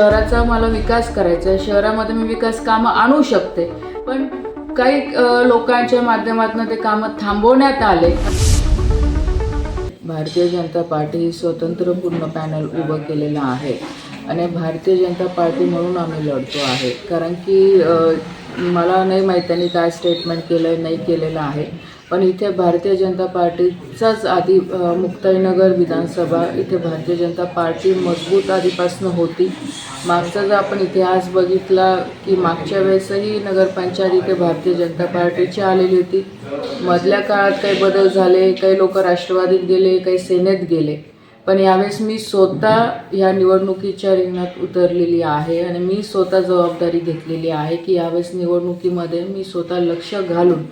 शहराचा मला विकास करायचा आहे. शहरामध्ये मी विकास कामं आणू शकते. पण काही लोकांच्या माध्यमातून ते कामं थांबवण्यात आले. भारतीय जनता पार्टी ही स्वतंत्रपूर्ण पॅनल उभं केलेलं आहे. आणि भारतीय जनता पार्टी म्हणून आम्ही लढतो आहे. कारण की मला नाही माहीत त्यांनी काय स्टेटमेंट केलं आहे नाही केलेलं आहे. पण इथे भारतीय जनता पार्टीचाच आधी मुक्ताईनगर विधानसभा इथे भारतीय जनता पार्टी मजबूत आधीपासून होती. मागचा जर आपण इतिहास बघितला की मागच्या वेळेसही नगरपंचायत इथे भारतीय जनता पार्टीची आलेली होती. मधल्या काळात काही बदल झाले काही लोक राष्ट्रवादीत गेले काही सेनेत गेले. पण यावेळेस मी स्वतः ह्या निवडणुकीच्या रिंगणात उतरलेली आहे आणि मी स्वतः जबाबदारी घेतलेली आहे की यावेळेस निवडणुकीमध्ये मी स्वतः लक्ष घालून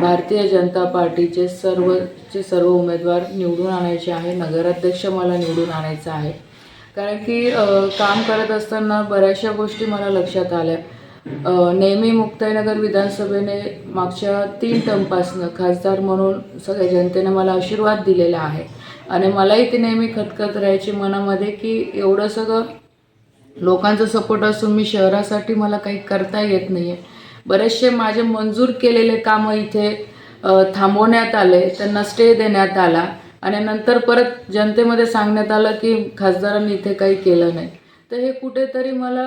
भारतीय जनता पार्टीचे सर्वचे सर्व उमेदवार निवडून आणायचे आहे. नगराध्यक्ष मला निवडून आणायचं आहे. कारण की काम करत असताना बऱ्याचशा गोष्टी मला लक्षात आल्या. नेहमी मुक्ताईनगर विधानसभेने मागच्या तीन टर्मपासनं खासदार म्हणून सगळ्या जनतेने मला आशीर्वाद दिलेला आहे. आणि मलाही ते नेहमी खतखत राहायची मनामध्ये की एवढं सगळं लोकांचा सपोर्ट असून मी शहरासाठी मला काही करता येत नाही आहे बरेचसे माझे मंजूर केलेले कामं इथे थांबवण्यात आले त्यांना स्टे देण्यात आला. आणि नंतर परत जनतेमध्ये सांगण्यात आलं की खासदारांनी इथे काही केलं नाही. तर हे कुठेतरी मला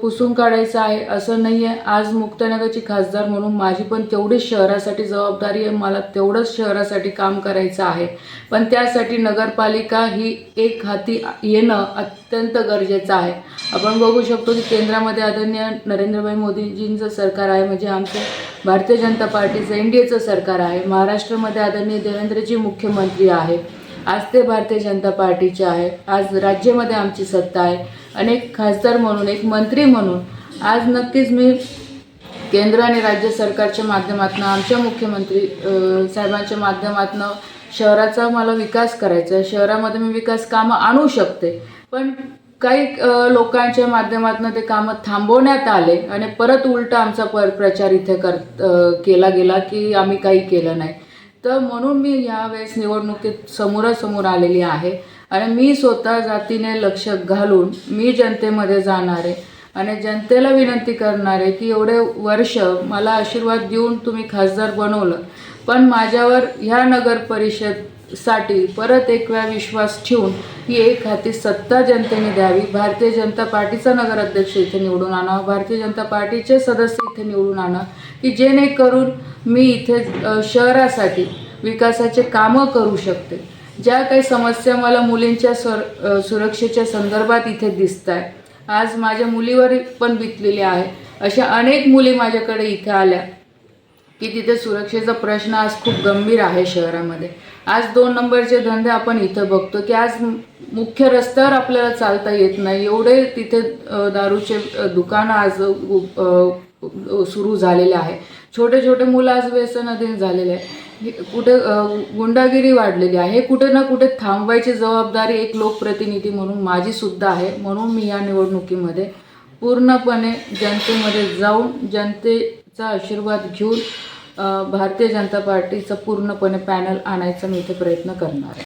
पुसून काढायचं आहे असं नाही आहे आज मुक्तनगरची खासदार म्हणून माझी पण तेवढीच शहरासाठी जबाबदारी आहे. मला तेवढंच शहरासाठी काम करायचं आहे. पण त्यासाठी नगरपालिका ही एक हाती येणं अत्यंत गरजेचं आहे. आपण बघू शकतो की केंद्रामध्ये आदरणीय नरेंद्रभाई मोदीजींचं सरकार आहे. म्हणजे आमचं भारतीय जनता पार्टीचं एन डी एचं सरकार आहे. महाराष्ट्रामध्ये आदरणीय देवेंद्रजी मुख्यमंत्री आहे. आज ते भारतीय जनता पार्टीचे आहे. आज राज्यामध्ये आमची सत्ता आहे. अनेक खासदार म्हणून एक मंत्री म्हणून आज नक्कीच मी केंद्र आणि राज्य सरकारच्या माध्यमातून आमच्या मुख्यमंत्री साहेबांच्या माध्यमातून शहराचा मला विकास करायचा आहे. शहरामध्ये मी विकास कामं आणू शकते. पण काही लोकांच्या माध्यमातून ते कामं थांबवण्यात आले आणि परत उलटा आमचा पर प्रचार इथे कर केला गेला की आम्ही काही केलं नाही. तर म्हणून मी यावेळेस निवडणुकीत समोरासमोर आलेली आहे. आणि मी स्वतः जातीने लक्ष घालून मी जनतेमध्ये जाणार आहे. आणि जनतेला विनंती करणार आहे की एवढे वर्ष मला आशीर्वाद देऊन तुम्ही खासदार बनवलं. पण माझ्यावर ह्या नगर परिषदसाठी परत एक वेळा विश्वास ठेवून ही एक हाती सत्ता जनतेने द्यावी. भारतीय जनता पार्टीचा नगराध्यक्ष इथे निवडून आणा भारतीय जनता पार्टीचे सदस्य इथे निवडून आणा. की जेणेकरून मी इथे शहरासाठी विकासाचे कामं करू शकते. ज्या काही समस्या मला मुलींच्या सर सुरक्षेच्या संदर्भात इथे दिसत आहे आज माझ्या मुलीवर पण बितलेली आहे. अशा अनेक मुली माझ्याकडे इथे आल्या की तिथे सुरक्षेचा प्रश्न आज खूप गंभीर आहे शहरामध्ये. आज दोन नंबरचे धंदे आपण इथं बघतो की आज मुख्य रस्त्यावर आपल्याला चालता येत नाही. एवढे तिथे दारूचे दुकानं आज सुरू झालेले आहे. छोटे छोटे मुलं आज व्यसनाधीन झालेले आहे कुठे गुंडागिरी वाढलेली आहे. कुठे ना कुठे थांबवायची जबाबदारी एक लोकप्रतिनिधी म्हणून माझीसुद्धा आहे. म्हणून मी या निवडणुकीमध्ये पूर्णपणे जनतेमध्ये जाऊन जनतेचा आशीर्वाद घेऊन भारतीय जनता पार्टीचं पूर्णपणे पॅनल आणायचा मी इथे प्रयत्न करणार आहे.